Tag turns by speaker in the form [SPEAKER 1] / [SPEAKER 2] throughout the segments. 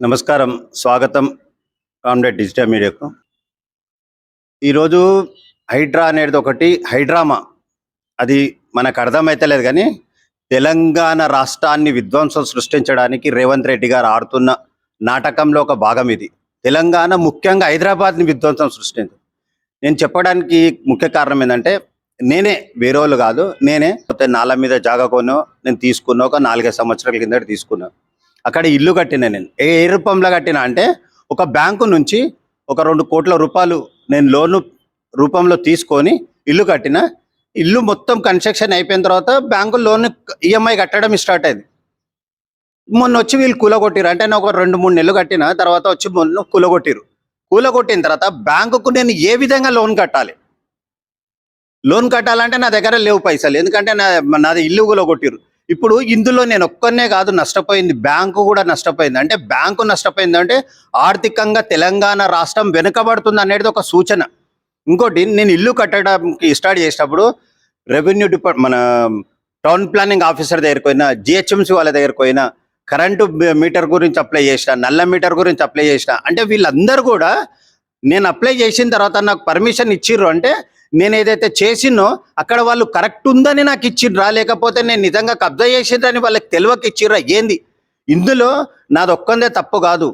[SPEAKER 1] నమస్కారం స్వాగతం comrade digital మీడియాకు. ఈరోజు హైడ్రా అనేది ఒకటి హైడ్రామా. అది మనకు అర్థమైతలేదు కానీ తెలంగాణ రాష్ట్రాన్ని విధ్వంసం సృష్టించడానికి రేవంత్ రెడ్డి గారు ఆడుతున్న నాటకంలో ఒక భాగం ఇది. తెలంగాణ ముఖ్యంగా హైదరాబాద్ని విధ్వంసం సృష్టించింది. నేను చెప్పడానికి ముఖ్య కారణం ఏంటంటే నేనే వేరే వాళ్ళు కాదు నేనే నాల మీద జాగా కొనో నేను తీసుకున్నా ఒక నాలుగైదు సంవత్సరాల కిందట తీసుకున్నాను అక్కడ ఇల్లు కట్టిన నేను. ఏ ఏ రూపంలో కట్టిన అంటే ఒక బ్యాంకు నుంచి ఒక రెండు కోట్ల రూపాయలు నేను లోను రూపంలో తీసుకొని ఇల్లు కట్టిన ఇల్లు మొత్తం కన్స్ట్రక్షన్ అయిపోయిన తర్వాత బ్యాంకు లోన్ ఈఎంఐ కట్టడం స్టార్ట్ అయింది. మొన్న వచ్చి వీళ్ళు కూలగొట్టిరు అంటే నేను ఒక రెండు మూడు నెలలు కట్టిన తర్వాత వచ్చి మొన్న కూలగొట్టిరు కూలగొట్టిన తర్వాత బ్యాంకుకు నేను ఏ విధంగా లోన్ కట్టాలి? లోన్ కట్టాలంటే నా దగ్గర లేవు పైసలు. ఎందుకంటే నా నాది ఇల్లు కూలగొట్టిరు ఇప్పుడు ఇందులో నేను ఒక్కనే కాదు నష్టపోయింది. బ్యాంకు కూడా నష్టపోయింది. అంటే బ్యాంకు నష్టపోయింది అంటే ఆర్థికంగా తెలంగాణ రాష్ట్రం వెనుకబడుతుంది అనేది ఒక సూచన. ఇంకోటి నేను ఇల్లు కట్టడానికి స్టార్ట్ చేసినప్పుడు రెవెన్యూ డిపార్ట్ మన టౌన్ ప్లానింగ్ ఆఫీసర్ దగ్గరికి పోయినా జిహెచ్ఎంసీ వాళ్ళ దగ్గరికి పోయినా కరెంటు మీటర్ గురించి అప్లై చేసిన నల్ల మీటర్ గురించి అప్లై చేసిన అంటే వీళ్ళందరూ కూడా నేను అప్లై చేసిన తర్వాత నాకు పర్మిషన్ ఇచ్చిర్రు అంటే నేను ఏదైతే చేసినో అక్కడ వాళ్ళు కరెక్ట్ ఉందని నాకు ఇచ్చిండ్రా. లేకపోతే నేను నిజంగా కబ్జా చేసిండ్రని వాళ్ళకి తెలియక ఇచ్చిర్రా ఏంది? ఇందులో నాది ఒక్కందే తప్పు కాదు.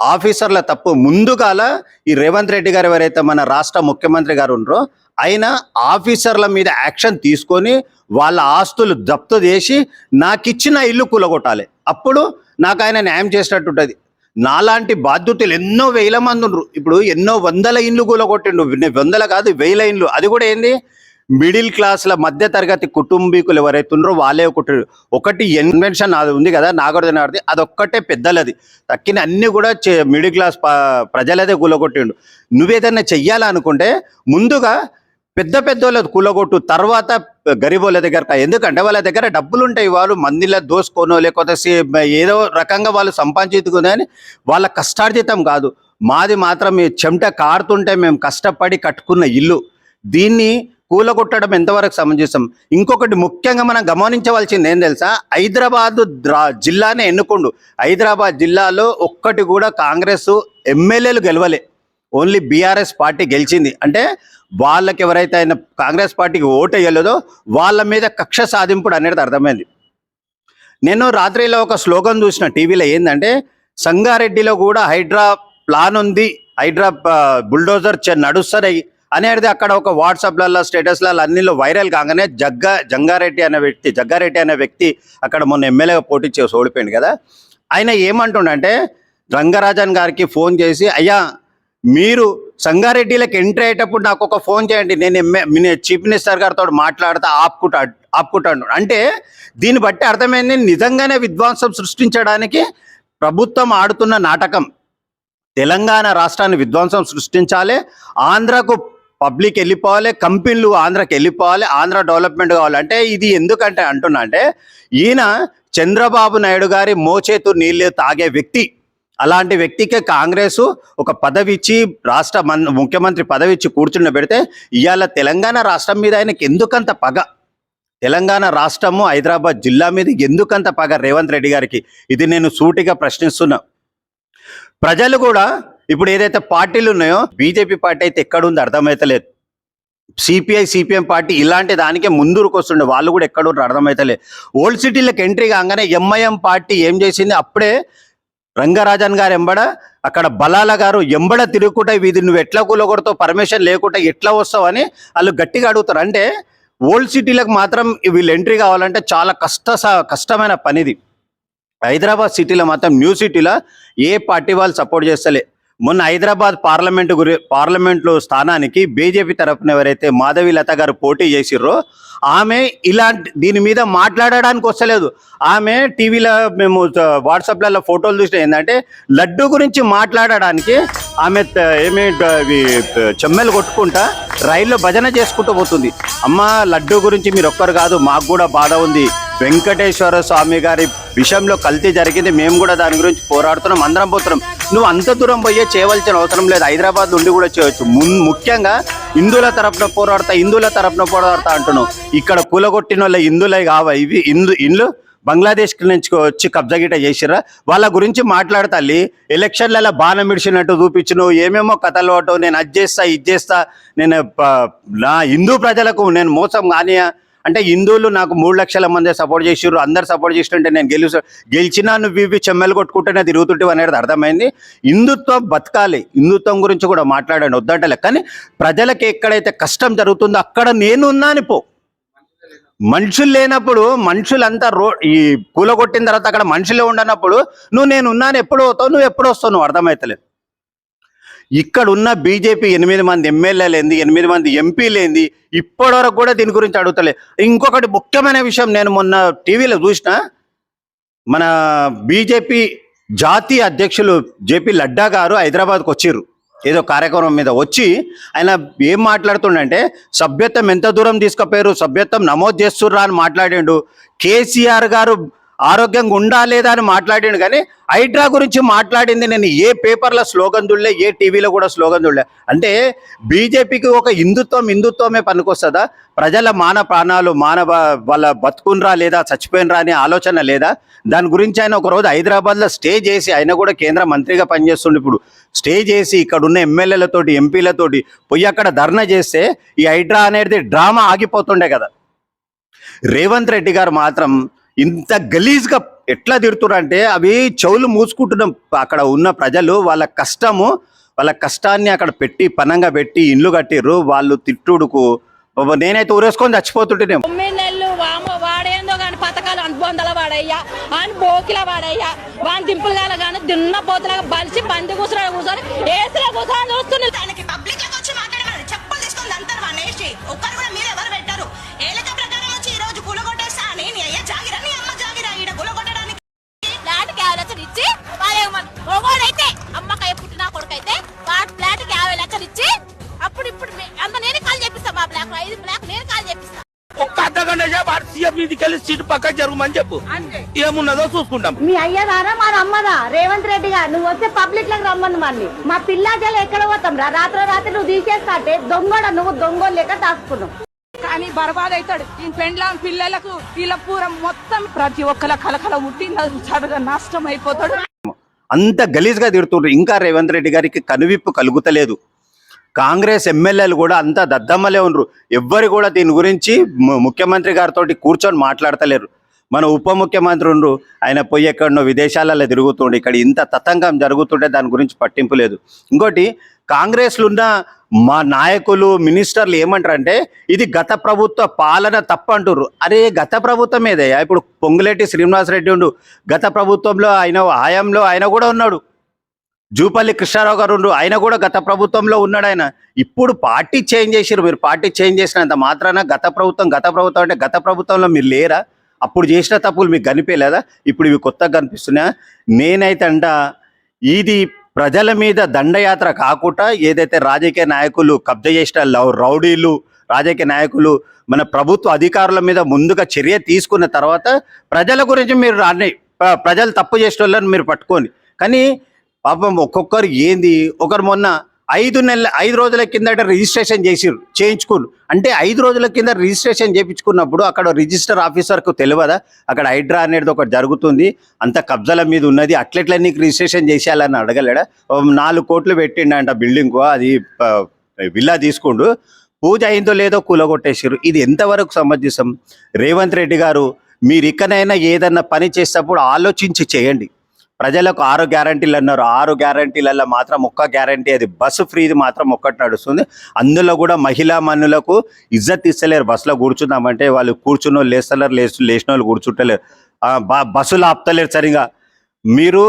[SPEAKER 1] ఆఫీసర్ల తప్పు. ముందుగాల ఈ రేవంత్ రెడ్డి గారు ఎవరైతే మన రాష్ట్ర ముఖ్యమంత్రి గారు ఉన్నారో ఆయన ఆఫీసర్ల మీద యాక్షన్ తీసుకొని వాళ్ళ ఆస్తులు జప్తు చేసి నాకు ఇచ్చిన ఇల్లు కూలగొట్టాలి. అప్పుడు నాకు ఆయన న్యాయం చేసినట్టు ఉంటుంది. నాలాంటి బాధ్యతలు ఎన్నో వేల మంది ఉన్నారు ఇప్పుడు ఎన్నో వందల ఇండ్లు కూలగొట్టిండు వందల కాదు వేల ఇండ్లు. అది కూడా ఏంది? మిడిల్ క్లాస్ల మధ్య తరగతి కుటుంబీకులు ఎవరైతే ఉన్నారో వాళ్ళే ఒకటి ఒకటి ఇన్వెన్షన్ అది ఉంది కదా నాగర్జునార్ది అదొక్కటే పెద్దలది. తక్కిన అన్ని కూడా చే- మిడిల్ క్లాస్ ప్రజలదే కూలగొట్టిండు నువ్వేదన్నా చెయ్యాలనుకుంటే ముందుగా పెద్ద పెద్ద వాళ్ళది కూలగొట్టు తర్వాత గరీబోళ్ళ దగ్గర ఎందుకంటే వాళ్ళ దగ్గర డబ్బులు ఉంటాయి వాళ్ళు మందిలో దోసుకోనో లేకపోతే ఏదో రకంగా వాళ్ళు సంపాదించుకుందని వాళ్ళ కష్టార్జితం కాదు. మాది మాత్రం చెమట కారుతుంటే మేము కష్టపడి కట్టుకున్న ఇల్లు. దీన్ని కూలగొట్టడం ఎంతవరకు సమంజసం? ఇంకొకటి ముఖ్యంగా మనం గమనించవలసింది ఏం తెలుసా? హైదరాబాద్ జిల్లానే ఎన్నుకుండు. హైదరాబాద్ జిల్లాలో ఒక్కటి కూడా కాంగ్రెస్ ఎమ్మెల్యేలు గెలవలే. ఓన్లీ బీఆర్ఎస్ పార్టీ గెలిచింది. అంటే వాళ్ళకి ఎవరైతే ఆయన కాంగ్రెస్ పార్టీకి ఓటు వేయలేదో వాళ్ళ మీద కక్ష సాధింపుడు అనేది అర్థమైంది. నేను రాత్రిలో ఒక స్లోగన్ చూసిన టీవీలో ఏంటంటే సంగారెడ్డిలో కూడా హైడ్రా ప్లాన్ ఉంది హైడ్రా బుల్డోజర్ నడుస్తారై అనేది అక్కడ ఒక వాట్సాప్లలో స్టేటస్లలో అన్నిలో వైరల్ కాగానే జగ్గా జంగారెడ్డి అనే వ్యక్తి జగ్గారెడ్డి అనే వ్యక్తి అక్కడ మొన్న ఎమ్మెల్యేగా పోటీ చేసి ఓడిపోయింది కదా. ఆయన ఏమంటుండంటే రంగరాజన్ గారికి ఫోన్ చేసి అయ్యా మీరు సంగారెడ్డిలకు ఎంట్రీ అయ్యేటప్పుడు నాకు ఒక ఫోన్ చేయండి. నేను ఎమ్మె నేను చీఫ్ మినిస్టర్ గారితో మాట్లాడితే ఆపుకుంటా ఆపుకుంటాను. అంటే దీన్ని బట్టి అర్థమైంది నిజంగానే విధ్వంసం సృష్టించడానికి ప్రభుత్వం ఆడుతున్న నాటకం. తెలంగాణ రాష్ట్రాన్ని విధ్వంసం సృష్టించాలి ఆంధ్రకు పబ్లిక్ వెళ్ళిపోవాలి కంపెనీలు ఆంధ్రాకి వెళ్ళిపోవాలి ఆంధ్ర డెవలప్మెంట్ కావాలి. అంటే ఇది ఎందుకంటే అంటున్నా అంటే ఈయన చంద్రబాబు నాయుడు గారి మోచేతు నీళ్ళు తాగే వ్యక్తి. అలాంటి వ్యక్తికి కాంగ్రెస్ ఒక పదవి ఇచ్చి రాష్ట్ర మన్ ముఖ్యమంత్రి పదవి ఇచ్చి కూర్చుండ పెడితే ఇవాళ తెలంగాణ రాష్ట్రం మీద ఆయనకి ఎందుకంత పగ? తెలంగాణ రాష్ట్రము హైదరాబాద్ జిల్లా మీద ఎందుకంత పగ రేవంత్ రెడ్డి గారికి? ఇది నేను సూటిగా ప్రశ్నిస్తున్నా. ప్రజలు కూడా ఇప్పుడు ఏదైతే పార్టీలు ఉన్నాయో బీజేపీ పార్టీ అయితే ఎక్కడుంది అర్థమైతలేదు. సిపిఐ సిపిఎం పార్టీ ఇలాంటి దానికే ముందుకు వస్తుండే వాళ్ళు కూడా ఎక్కడ ఉన్నారు ఓల్డ్ సిటీలకు ఎంట్రీ కాగానే ఎంఐఎం పార్టీ ఏం చేసింది? అప్పుడే రంగరాజన్ గారు ఎంబడ అక్కడ బలాల గారు ఎంబడ తిరుగుకుంటా వీధి నువ్వు ఎట్లా కూలగొడతావు పర్మిషన్ లేకుండా ఎట్లా వస్తావు అని వాళ్ళు గట్టిగా అడుగుతారు. అంటే ఓల్డ్ సిటీలకు మాత్రం వీళ్ళు ఎంట్రీ కావాలంటే చాలా కష్ట కష్టమైన పనిది. హైదరాబాద్ సిటీలో మాత్రం న్యూ సిటీలో ఏ పార్టీ వాళ్ళు సపోర్ట్ చేస్తలే. మొన్న హైదరాబాద్ పార్లమెంట్ గురి పార్లమెంట్లో స్థానానికి బీజేపీ తరఫున ఎవరైతే మాధవి లత గారు పోటీ చేసిర్రో ఆమె ఇలాంటి దీని మీద మాట్లాడడానికి వస్తలేదు. ఆమె టీవీలో మేము వాట్సాప్లలో ఫోటోలు చూసిన ఏంటంటే లడ్డు గురించి మాట్లాడడానికి ఆమె ఏమి చెమ్మెలు కొట్టుకుంటా రైల్లో భజన చేసుకుంటూ పోతుంది. అమ్మ లడ్డు గురించి మీరు ఒక్కరు కాదు మాకు కూడా బాధ ఉంది. వెంకటేశ్వర స్వామి గారి విషయంలో కల్తీ జరిగింది. మేము కూడా దాని గురించి పోరాడుతున్నాం అందరం పోతున్నాం. నువ్వు అంత దూరం పోయే చేయవలసిన అవసరం లేదు. హైదరాబాద్ నుండి కూడా చేయవచ్చు ముఖ్యంగా హిందువుల తరపున పోరాడతా హిందువుల తరపున పోరాడతా అంటున్నావు. ఇక్కడ కూలగొట్టిన వాళ్ళ హిందువులే కావా ఇవి? హిందు ఇండ్లు బంగ్లాదేశ్ నుంచి వచ్చి కబ్జా గిట చేసిరా వాళ్ళ గురించి మాట్లాడతాలి ఎలక్షన్లలో బాణం ఇడిచినట్టు చూపించును ఏమేమో కథలు అటు నేను అది చేస్తా ఇది చేస్తా. నేను నా హిందూ ప్రజలకు నేను మోసం కానీ అంటే హిందువులు నాకు మూడు లక్షల మంది సపోర్ట్ చేసిర్రు. అందరు సపోర్ట్ చేస్తుంటే నేను గెలిచి గెలిచినా నువ్వు ఇవి చెమ్మెలు కొట్టుకుంటేనే తిరుగుతుంటే అనేది అర్థమైంది. హిందుత్వం బతకాలి. హిందుత్వం గురించి కూడా మాట్లాడండి. వద్దంటలే. కానీ ప్రజలకు ఎక్కడైతే కష్టం జరుగుతుందో అక్కడ నేనున్నాను పో. మనుషులు లేనప్పుడు మనుషులంతా రో ఈ కూలగొట్టిన తర్వాత అక్కడ మనుషులే ఉండనప్పుడు నువ్వు నేను ఉన్నాను ఎప్పుడు అవుతావు నువ్వు ఎప్పుడు వస్తావు? నువ్వు అర్థమవుతలేదు ఇక్కడ ఉన్న బీజేపీ ఎనిమిది మంది ఎమ్మెల్యేలేంది ఎనిమిది మంది ఎంపీలేంది ఇప్పటివరకు కూడా దీని గురించి అడుగుతలే. ఇంకొకటి ముఖ్యమైన విషయం నేను మొన్న టీవీలో చూసిన మన బీజేపీ జాతీయ అధ్యక్షులు జేపీ లడ్డా గారు హైదరాబాద్కు వచ్చిర్రు. ఏదో కార్యక్రమం మీద వచ్చి ఆయన ఏం మాట్లాడుతుండంటే సభ్యత్వం ఎంత దూరం తీసుకుపోయారు సభ్యత్వం నమోదు చేస్తుర్రా అని మాట్లాడాడు. కేసీఆర్ గారు ఆరోగ్యంగా ఉండా లేదా అని మాట్లాడాను కానీ హైడ్రా గురించి మాట్లాడింది నేను ఏ పేపర్లో స్లోగన్ దుళ్ళే ఏ టీవీలో కూడా స్లోగన్ దుళ్ళే అంటే బీజేపీకి ఒక హిందుత్వం హిందుత్వమే పనికొస్తుందా? ప్రజల మాన ప్రాణాలు మానవ వాళ్ళ బతుకునరా లేదా చచ్చిపోయినరా అనే ఆలోచన లేదా? దాని గురించి ఆయన ఒక రోజు హైదరాబాద్లో స్టే చేసి ఆయన కూడా కేంద్ర మంత్రిగా పనిచేస్తుండే ఇప్పుడు. స్టే చేసి ఇక్కడ ఉన్న ఎమ్మెల్యేలతోటి ఎంపీలతోటి పోయి అక్కడ ధర్నా చేస్తే ఈ హైడ్రా అనేది డ్రామా ఆగిపోతుండే కదా. రేవంత్ రెడ్డి గారు మాత్రం ఇంత గలీజ్గా ఎట్లా తిడుతున్నారంటే అవి చెవులు మూసుకుంటున్నాం. అక్కడ ఉన్న ప్రజలు వాళ్ళ కష్టము వాళ్ళ కష్టాన్ని అక్కడ పెట్టి పనంగా పెట్టి ఇండ్లు కట్టిర్రు. వాళ్ళు తిట్టుడుకు. నేనైతే ఊరేసుకొని
[SPEAKER 2] వామ వాడేందో కానీ పథకాలు అనుబంధాల వాడయ్యా అని బోకిల వాడయ్యా. వాని దింపులు కాల కానీ దున్న పోతులాగా బలిసి పంది కూర్చుని కూర్చొని ఏసులో కూర్చొని చూస్తుంది
[SPEAKER 3] దానికి పబ్లిక్లోకి వచ్చి మాట్లాడమని చెప్పులు తీసుకొని అంటారు వానేసి ఒక్కరు కూడా
[SPEAKER 4] సీటు పక్క జరగమని చెప్పు. ఏమున్నదో చూసుకుంటాం.
[SPEAKER 5] మీ అయ్యదారా మా అమ్మదా రేవంత్ రెడ్డి గారు నువ్వు వస్తే పబ్లిక్లకు రమ్మను మళ్ళీ. మా పిల్లాజలు ఎక్కడ పోతాం రా? రాత్రి రాత్రి నువ్వు తీసేస్తా అంటే దొంగోడ నువ్వు? దొంగోలు లెక్క దాచుకున్నావు
[SPEAKER 6] కానీ బర్బాద్ అవుతాడు ఈ పెండ్ల పిల్లలకు వీళ్ళ పూరం మొత్తం ప్రతి ఒక్కల కలకల ఉట్టి సడగా నష్టం అయిపోతాడు.
[SPEAKER 1] అంత గలీజ్గా తిడుతుండ్రు. ఇంకా రేవంత్ రెడ్డి గారికి కనువిప్పు కలుగుతలేదు. కాంగ్రెస్ ఎమ్మెల్యేలు కూడా అంత దద్దమ్మలే ఉన్నారు. ఎవ్వరు కూడా దీని గురించి ముఖ్యమంత్రి గారితో కూర్చొని మాట్లాడతలేరు. మన ఉప ముఖ్యమంత్రి ఉండ్రు ఆయన పోయి ఎక్కడనో విదేశాలలో తిరుగుతుండే. ఇక్కడ ఇంత తతంగం జరుగుతుంటే దాని గురించి పట్టింపు లేదు. ఇంకోటి కాంగ్రెస్లో ఉన్న మా నాయకులు మినిస్టర్లు ఏమంటారంటే ఇది గత ప్రభుత్వ పాలన తప్ప అంటుర్రు అరే గత ప్రభుత్వం ఏదయ్యా ఇప్పుడు పొంగులేటి శ్రీనివాసరెడ్డి ఉండు. గత ప్రభుత్వంలో ఆయన హయాంలో ఆయన కూడా ఉన్నాడు. జూపల్లి కృష్ణారావు గారు ఆయన కూడా గత ప్రభుత్వంలో ఉన్నాడు ఆయన. ఇప్పుడు పార్టీ చేంజ్ చేసిరు మీరు పార్టీ చేంజ్ చేసినంత మాత్రాన గత ప్రభుత్వం గత ప్రభుత్వం అంటే గత ప్రభుత్వంలో మీరు లేరా? అప్పుడు చేసిన తప్పులు మీకు కనిపించలేదా? ఇప్పుడు ఇవి కొత్తగా కనిపిస్తున్నాయా? నేనైతే అంట ఇది ప్రజల మీద దండయాత్ర కాకుండా ఏదైతే రాజకీయ నాయకులు కబ్జా చేసిన లవ్ రౌడీలు రాజకీయ నాయకులు మన ప్రభుత్వ అధికారుల మీద ముందుగా చర్య తీసుకున్న తర్వాత ప్రజల గురించి మీరు ప్రజలు తప్పు చేసిన వాళ్ళని మీరు పట్టుకోండి. కానీ పాపం ఒక్కొక్కరు ఏంది? ఒకరు మొన్న ఐదు నెలల ఐదు రోజుల కిందట రిజిస్ట్రేషన్ చేసిరు చేయించుకున్నారు అంటే ఐదు రోజుల కింద రిజిస్ట్రేషన్ చేయించుకున్నప్పుడు అక్కడ రిజిస్టర్ ఆఫీసర్కు తెలియదా అక్కడ హైడ్రా అనేది ఒకటి జరుగుతుంది. అంత కబ్జాల మీద ఉన్నది. అట్లెట్లా నీకు రిజిస్ట్రేషన్ చేసేయాలని అడగలేడా? నాలుగు కోట్లు పెట్టిండంట బిల్డింగ్ అది విల్లా తీసుకుండు. పూజ అయిందో లేదో కూలగొట్టేసారు ఇది ఎంతవరకు సమంజసం? రేవంత్ రెడ్డి గారు మీరు ఇకనైనా ఏదన్నా పని చేసేటప్పుడు ఆలోచించి చేయండి. ప్రజలకు ఆరు గ్యారంటీలు అన్నారు. ఆరు గ్యారంటీలలో మాత్రం ఒక్క గ్యారంటీ అది బస్సు ఫ్రీది మాత్రం ఒక్కటి నడుస్తుంది. అందులో కూడా మహిళా మనులకు ఇజ్జత్ ఇస్తలేరు. బస్సులో కూర్చుందామంటే వాళ్ళు కూర్చున్న వాళ్ళు లేస్తలేరు లేచు లేచిన వాళ్ళు కూర్చుంటలేరు బస్సులు ఆపుతలేరు సరిగా. మీరు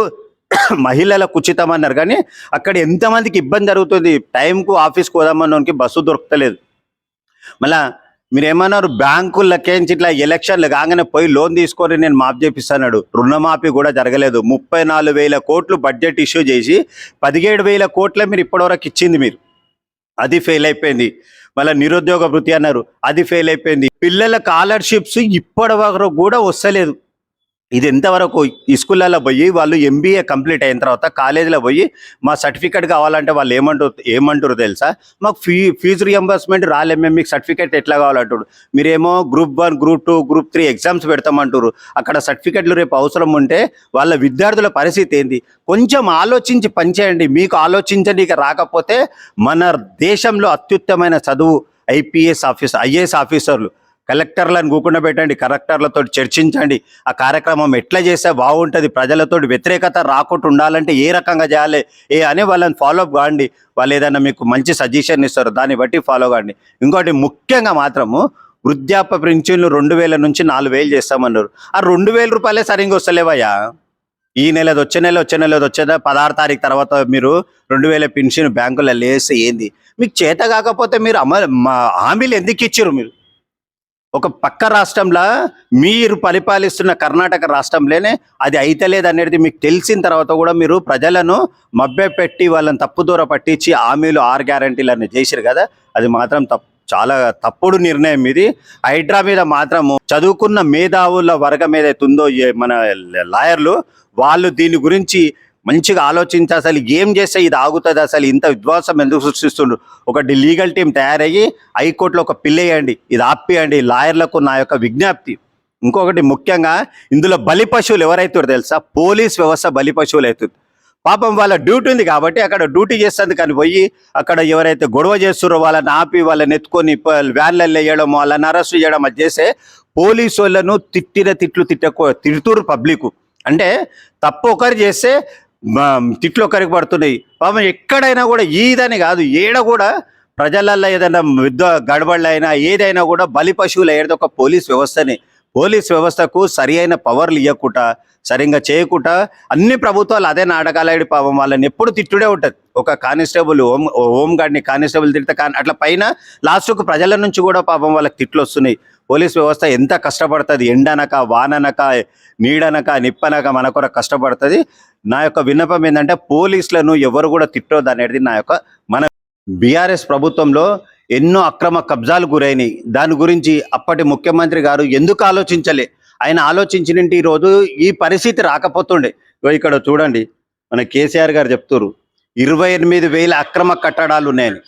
[SPEAKER 1] మహిళలకు ఉచితం అన్నారు కానీ అక్కడ ఎంతమందికి ఇబ్బంది జరుగుతుంది? టైంకు ఆఫీస్కి పోదామన్నోనికి బస్సు దొరకలేదు మళ్ళా మీరు ఏమన్నారు బ్యాంకులకేంచి ఇట్లా ఎలక్షన్లు కాగానే పోయి లోన్ తీసుకొని నేను మాఫ్ చేపిస్తాడు రుణమాఫీ కూడా జరగలేదు. ముప్పై నాలుగు వేల కోట్లు బడ్జెట్ ఇష్యూ చేసి పదిహేడు వేల కోట్లే మీరు ఇప్పటివరకు ఇచ్చింది మీరు. అది ఫెయిల్ అయిపోయింది. మళ్ళీ నిరుద్యోగ వృత్తి అన్నారు. అది ఫెయిల్ అయిపోయింది. పిల్లల స్కాలర్షిప్స్ ఇప్పటి వరకు కూడా వస్తలేదు. ఇది ఎంతవరకు ఈ స్కూళ్ళల్లో పోయి వాళ్ళు ఎంబీఏ కంప్లీట్ అయిన తర్వాత కాలేజీలో పోయి మా సర్టిఫికేట్ కావాలంటే వాళ్ళు ఏమంటారు ఏమంటారు తెలుసా? మాకు ఫీ ఫీజు రియంబర్స్మెంట్ రాలే మేము మీకు సర్టిఫికేట్ ఎట్లా కావాలంటారు మీరేమో group one group two group three exams పెడతామంటారు అక్కడ సర్టిఫికెట్లు రేపు అవసరం ఉంటే వాళ్ళ విద్యార్థుల పరిస్థితి ఏంది? కొంచెం ఆలోచించి పనిచేయండి మీకు ఆలోచించడానికి రాకపోతే మన దేశంలో అత్యుత్తమైన చదువు ఐపీఎస్ ఆఫీసర్ ఐఏఎస్ ఆఫీసర్లు కలెక్టర్లను కూకుండా పెట్టండి కలెక్టర్లతో చర్చించండి. ఆ కార్యక్రమం ఎట్లా చేస్తే బాగుంటుంది ప్రజలతో వ్యతిరేకత రాకుండా ఉండాలంటే ఏ రకంగా చేయాలి ఏ అని వాళ్ళని ఫాలో అప్ కాండి. వాళ్ళు ఏదైనా మీకు మంచి సజెషన్ ఇస్తారు దాన్ని బట్టి ఫాలో కాండి. ఇంకోటి ముఖ్యంగా మాత్రము వృద్ధాప్య పింఛన్లు రెండు వేల నుంచి నాలుగు వేలు చేస్తామన్నారు. ఆ రెండు వేల రూపాయలే సరిగ్గా వస్తలేవయ్యా? ఈ నెలది వచ్చే నెల వచ్చే నెలది వచ్చేదా పదహారు తారీఖు తర్వాత మీరు రెండు వేల పెన్షన్ బ్యాంకులో లేస్తే ఏంది? మీకు చేత కాకపోతే మీరు అమలు మా హామీలు ఎందుకు ఇచ్చారు మీరు? ఒక పక్క రాష్ట్రంలో మీరు పరిపాలిస్తున్న కర్ణాటక రాష్ట్రంలోనే అది అయితలేదు అనేది మీకు తెలిసిన తర్వాత కూడా మీరు ప్రజలను మభ్యపెట్టి వాళ్ళని తప్పుదూర పట్టించి హామీలు ఆరు గ్యారంటీలు చేశారు కదా? అది మాత్రం తప్పు చాలా తప్పుడు నిర్ణయం ఇది. హైడ్రా మీద మాత్రము చదువుకున్న మేధావుల వర్గం ఏదైతే ఉందో ఏ మన లాయర్లు వాళ్ళు దీని గురించి మంచిగా ఆలోచించి అసలు ఏం చేస్తే ఇది ఆగుతుంది? అసలు ఇంత విధ్వంసం ఎందుకు సృష్టిస్తుండ్రు? ఒకటి లీగల్ టీం తయారయ్యి హైకోర్టులో ఒక పిల్లేయండి ఇది ఆపియండి లాయర్లకు నా యొక్క విజ్ఞప్తి. ఇంకొకటి ముఖ్యంగా ఇందులో బలి పశువులు ఎవరైతారో తెలుసా? పోలీస్ వ్యవస్థ బలి పశువులు అవుతుంది. పాపం వాళ్ళ డ్యూటీ ఉంది కాబట్టి అక్కడ డ్యూటీ చేస్తుంది కానీ పోయి అక్కడ ఎవరైతే గొడవ చేస్తున్నారో వాళ్ళని ఆపి వాళ్ళని ఎత్తుకొని వ్యాన్లలో వేయడం వాళ్ళని అరెస్ట్ చేయడం అది చేస్తే పోలీసు వాళ్ళను తిట్టిన తిట్లు తిట్టకో తిడుతురు పబ్లిక్. అంటే తప్పు ఒకరు చేస్తే తిట్లు ఒకరికి పడుతున్నాయి పాపం ఎక్కడైనా కూడా ఈదని కాదు ఏడ కూడా ప్రజలల్లో ఏదైనా యుద్ధ గడబడలైనా అయినా ఏదైనా కూడా బలి పశువులు అయ్యేది ఒక పోలీస్ వ్యవస్థని పోలీస్ వ్యవస్థకు సరి అయిన పవర్లు ఇవ్వకుండా సరిగ్గా చేయకుండా అన్ని ప్రభుత్వాలు అదే నాటకాలాడి పాపం వాళ్ళని ఎప్పుడు తిట్టుడే ఉంటుంది ఒక కానిస్టేబుల్ హోమ్ హోమ్ గార్డ్ని కానిస్టేబుల్ తిడితే కానీ అట్లా పైన లాస్ట్కు ప్రజల నుంచి కూడా పాపం వాళ్ళకి తిట్లు వస్తున్నాయి. పోలీస్ వ్యవస్థ ఎంత కష్టపడుతుంది? ఎండనక వాననక నీడనక నిప్పనక మన కొరకు కష్టపడుతుంది. నా యొక్క విన్నపం ఏంటంటే పోలీసులను ఎవరు కూడా తిట్టొద్దు అనేది నా యొక్క మన బీఆర్ఎస్ ప్రభుత్వంలో ఎన్నో అక్రమ కబ్జాలు గురైనాయి. దాని గురించి అప్పటి ముఖ్యమంత్రి గారు ఎందుకు ఆలోచించలే? ఆయన ఆలోచించినంటే ఈరోజు ఈ పరిస్థితి రాకపోతుండే. ఇక్కడ చూడండి. మన కేసీఆర్ గారు చెప్తున్నారు ఇరవై ఎనిమిది వేల అక్రమ కట్టడాలు ఉన్నాయని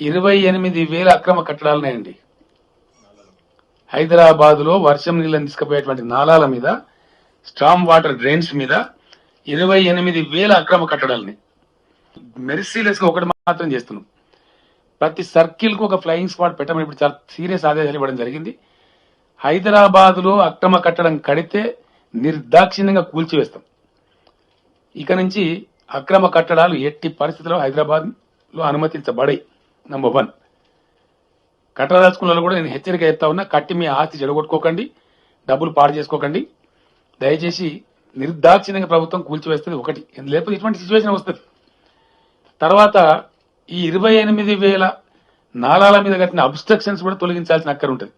[SPEAKER 7] ఇరవై ఎనిమిది వేల అక్రమ కట్టడాలు ఉన్నాయండి. హైదరాబాద్లో వర్షం నీళ్ళని తీసుకుపోయేటువంటి నాలాల మీద స్ట్రామ్ వాటర్ డ్రైన్స్ మీద ఇరవై ఎనిమిది వేల అక్రమ కట్టడాలని మెరిసీలెస్గా ఒకటి మాత్రం చేస్తున్నాం. ప్రతి సర్కిల్కు ఒక ఫ్లయింగ్ స్క్వాడ్ పెట్టమని ఇప్పుడు చాలా సీరియస్ ఆదేశాలు ఇవ్వడం జరిగింది. హైదరాబాద్లో అక్రమ కట్టడం కడితే నిర్దాక్షిణ్యంగా కూల్చివేస్తాం. ఇక నుంచి అక్రమ కట్టడాలు ఎట్టి పరిస్థితుల్లో హైదరాబాద్లో అనుమతించబడాయి నంబర్ వన్ కట్టదలుచుకున్న కూడా నేను హెచ్చరిక చెప్తా ఉన్నా కట్టి మీ ఆస్తి చెడగొట్టుకోకండి డబ్బులు పాడు చేసుకోకండి. దయచేసి నిర్దాక్షిణ్యంగా ప్రభుత్వం కూల్చివేస్తుంది ఒకటి. లేకపోతే ఇటువంటి సిచ్యువేషన్ వస్తుంది. తర్వాత ఈ ఇరవై ఎనిమిది వేల నాలాల మీద కట్టిన అబ్స్ట్రక్షన్స్ కూడా తొలగించాల్సిన అక్కర ఉంటుంది.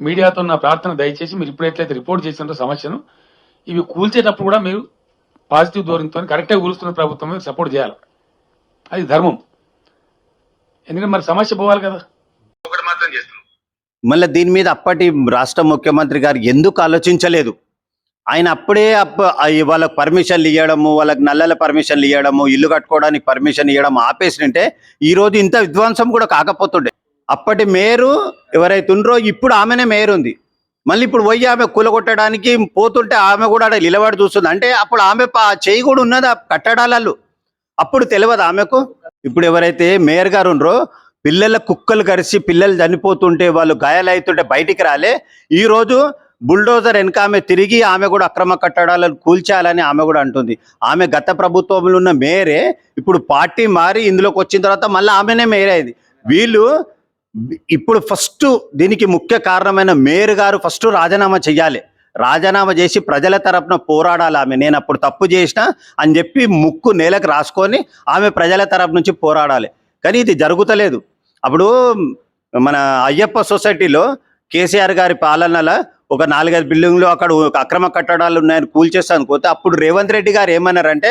[SPEAKER 7] మీడియాతో ఉన్న ప్రార్థన దయచేసి మీరు ఇప్పుడు ఎట్లయితే రిపోర్ట్ చేసినారో సమస్యను ఇవి కూల్చేటప్పుడు కూడా మీరు పాజిటివ్ ధోరణితో కరెక్ట్గా కూలుస్తున్న ప్రభుత్వం మీద సపోర్ట్ చేయాలి. అది ధర్మం. ఎందుకంటే మరి సమస్య పోవాలి కదా. ఒకటి మాత్రం చేస్తున్నాం.
[SPEAKER 1] మళ్ళీ దీని మీద అప్పటి రాష్ట్ర ముఖ్యమంత్రి గారు ఎందుకు ఆలోచించలేదు? ఆయన అప్పుడే అప్ప వాళ్ళకి పర్మిషన్లు ఇవ్వడము వాళ్ళకి నల్లల పర్మిషన్లు ఇవ్వడము ఇల్లు కట్టుకోవడానికి పర్మిషన్ ఇవ్వడం ఆపేసినంటే ఈ రోజు ఇంత విధ్వంసం కూడా కాకపోతుండే. అప్పటి మేరు ఎవరైతే ఉండ్రో ఇప్పుడు ఆమెనే మేరు ఉంది. మళ్ళీ ఇప్పుడు పోయి ఆమె కూలగొట్టడానికి పోతుంటే ఆమె కూడా ఆడ నిలబడి చూస్తుంది. అంటే అప్పుడు ఆమె పా- చేయి కూడా ఉన్నది? ఆ కట్టడాలలో అప్పుడు తెలియదు ఆమెకు? ఇప్పుడు ఎవరైతే మేయర్ గారు ఉన్నారో పిల్లల కుక్కలు కరిసి పిల్లలు చనిపోతుంటే వాళ్ళు గాయాలవుతుంటే బయటికి రాలే. ఈ రోజు బుల్డోజర్ వెనక ఆమె తిరిగి ఆమె కూడా అక్రమ కట్టడాలను కూల్చాలని ఆమె కూడా అంటుంది. ఆమె గత ప్రభుత్వంలో ఉన్న మేయరే ఇప్పుడు పార్టీ మారి ఇందులోకి వచ్చిన తర్వాత మళ్ళీ ఆమెనే మేయర్ అయింది. వీళ్ళు ఇప్పుడు ఫస్ట్ దీనికి ముఖ్య కారణమైన మేయర్ గారు ఫస్ట్ రాజీనామా చెయ్యాలి. రాజీనామా చేసి ప్రజల తరపున పోరాడాలి ఆమె. నేను అప్పుడు తప్పు చేసిన అని చెప్పి ముక్కు నేలకు రాసుకొని ఆమె ప్రజల తరపు నుంచి పోరాడాలి. కానీ ఇది జరుగుతలేదు. అప్పుడు మన అయ్యప్ప సొసైటీలో కేసీఆర్ గారి పాలనలో ఒక నాలుగైదు బిల్డింగ్లు అక్కడ ఒక అక్రమ కట్టడాలు ఉన్నాయని కూల్చేస్తాను అనుకోతే అప్పుడు రేవంత్ రెడ్డి గారు ఏమన్నారంటే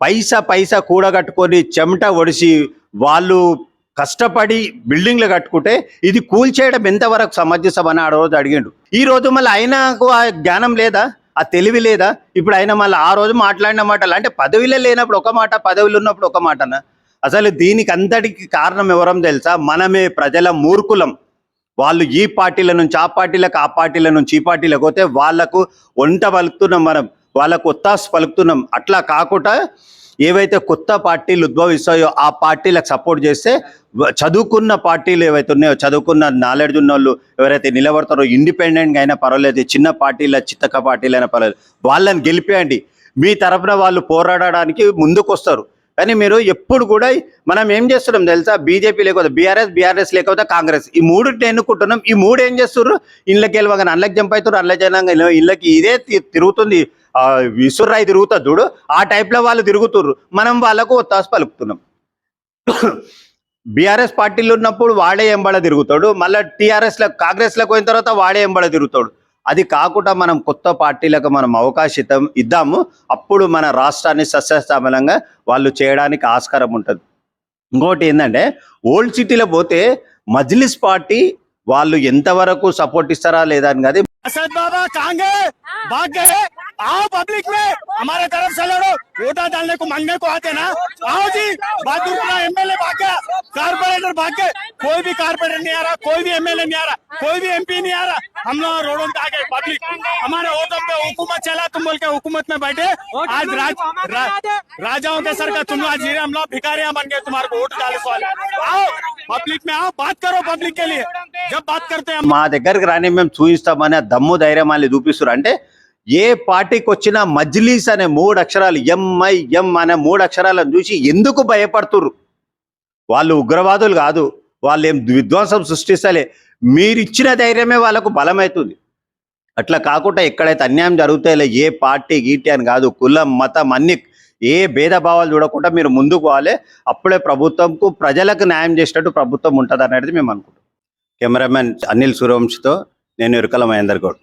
[SPEAKER 1] పైసా పైసా కూడగట్టుకొని చెమట ఒడిసి వాళ్ళు కష్టపడి బిల్డింగ్లు కట్టుకుంటే ఇది కూల్చేయడం ఎంతవరకు సమంజసం ఆ రోజు అడిగిండు. ఈ రోజు మళ్ళీ ఆయనకు ఆ జ్ఞానం లేదా? ఆ తెలివి లేదా? ఇప్పుడు ఆయన మళ్ళీ ఆ రోజు మాట్లాడిన మాటలు అంటే పదవిలో లేనప్పుడు ఒక మాట పదవిలో ఉన్నప్పుడు ఒక మాటనా అసలు దీనికి అంతటికి కారణం ఎవరం తెలుసా? మనమే ప్రజల మూర్ఖులం. వాళ్ళు ఈ పార్టీల నుంచి ఆ పార్టీలకు ఆ పార్టీల నుంచి ఈ పార్టీలకు పోతే వాళ్ళకు వంట పలుకుతున్నాం మనం. వాళ్ళకు ఒత్తాసు పలుకుతున్నాం. అట్లా కాకుండా ఏవైతే కొత్త పార్టీలు ఉద్భవిస్తాయో ఆ పార్టీలకు సపోర్ట్ చేస్తే చదువుకున్న పార్టీలు ఏవైతే ఉన్నాయో చదువుకున్న నాలెడ్జ్ ఉన్న వాళ్ళు ఎవరైతే నిలబడతారో ఇండిపెండెంట్గా అయినా పర్వాలేదు చిన్న పార్టీల చిత్తక పార్టీలు అయినా పర్వాలేదు వాళ్ళని గెలిపేయండి. మీ తరపున వాళ్ళు పోరాడడానికి ముందుకు వస్తారు కానీ మీరు ఎప్పుడు కూడా మనం ఏం చేస్తున్నాం తెలుసా? బీజేపీ లేకపోతే బీఆర్ఎస్ బీఆర్ఎస్ లేకపోతే కాంగ్రెస్. ఈ మూడు ఎన్నుకుంటున్నాం. ఈ మూడు ఏం చేస్తున్నారు ఇళ్ళకి వెళ్ళవగానే అల్లకి జంప్ అవుతారు అల్ల జనంగా ఇళ్ళకి ఇదే తిరుగుతుంది. ఆ, విసుర్రాయి తిరుగుతుంది చూడు. ఆ టైప్లో వాళ్ళు తిరుగుతుర్రు. మనం వాళ్ళకు ఒత్తాసు పలుకుతున్నాం. బీఆర్ఎస్ పార్టీలు ఉన్నప్పుడు వాడే ఎంబడ తిరుగుతాడు. మళ్ళీ టీఆర్ఎస్లో కాంగ్రెస్లోకి పోయిన తర్వాత వాడే ఎంబడ తిరుగుతాడు. అది కాకుండా మనం కొత్త పార్టీలకు మనం అవకాశం ఇద్దాము. అప్పుడు మన రాష్ట్రాన్ని సస్యశ్యామలంగా వాళ్ళు చేయడానికి ఆస్కారం ఉంటుంది. ఇంకోటి ఏంటంటే ఓల్డ్ సిటీలో పోతే మజ్లిస్ పార్టీ వాళ్ళు ఎంతవరకు సపోర్ట్ ఇస్తారా లేదా అని కాదు.
[SPEAKER 8] असद बाबा कहाँ गए भाग गए आओ पब्लिक में हमारे तरफ से लड़ो वोटा डालने को मांगने को आते ना आओ जी बहादुरपुरा एमएलए भाग गया कारपोरेटर भाग गए कोई भी कारपोरेटर नहीं आ रहा कोई भी एमएलए नहीं आ रहा कोई भी एमपी नहीं आ रहा हम लोग रोडों पे आ गए पब्लिक हमारे वोटों पे हुकूमत चला तुम बोल के हुकूमत में बैठे आज राज, रा, राजाओं के सर का तुम लोग आज हीरे, हम लोग भिखारियां बन गए तुम्हारे को वोट डाले सवाल आओ पब्लिक में आओ बात करो पब्लिक के लिए जब बात करते हैं हम
[SPEAKER 1] మా దగ్గరికి రాని మేము చూపిస్తామని ఆ దమ్ము ధైర్యం వాళ్ళు చూపిస్తారు అంటే ఏ పార్టీకి వచ్చినా మజ్లీస్ అనే మూడు అక్షరాలు ఎంఐ ఎం అనే మూడు అక్షరాలను చూసి ఎందుకు భయపడుతుర్రు? వాళ్ళు ఉగ్రవాదులు కాదు వాళ్ళు ఏం విధ్వంసం సృష్టిస్తలే. మీరు ఇచ్చిన ధైర్యమే వాళ్ళకు బలమవుతుంది అట్లా కాకుండా ఎక్కడైతే అన్యాయం జరుగుతాయో ఏ పార్టీ గీటీ అని కాదు కులం మతం అన్ని ఏ భేదభావాలు చూడకుండా మీరు ముందుకు పోవాలి. అప్పుడే ప్రభుత్వంకు ప్రజలకు న్యాయం చేసినట్టు ప్రభుత్వం ఉంటుంది అనేది మేము అనుకుంటాం కెమెరామెన్ అనిల్ సూర్యవంశితో నేను ఇరుకల మహేందర్ గౌడ్.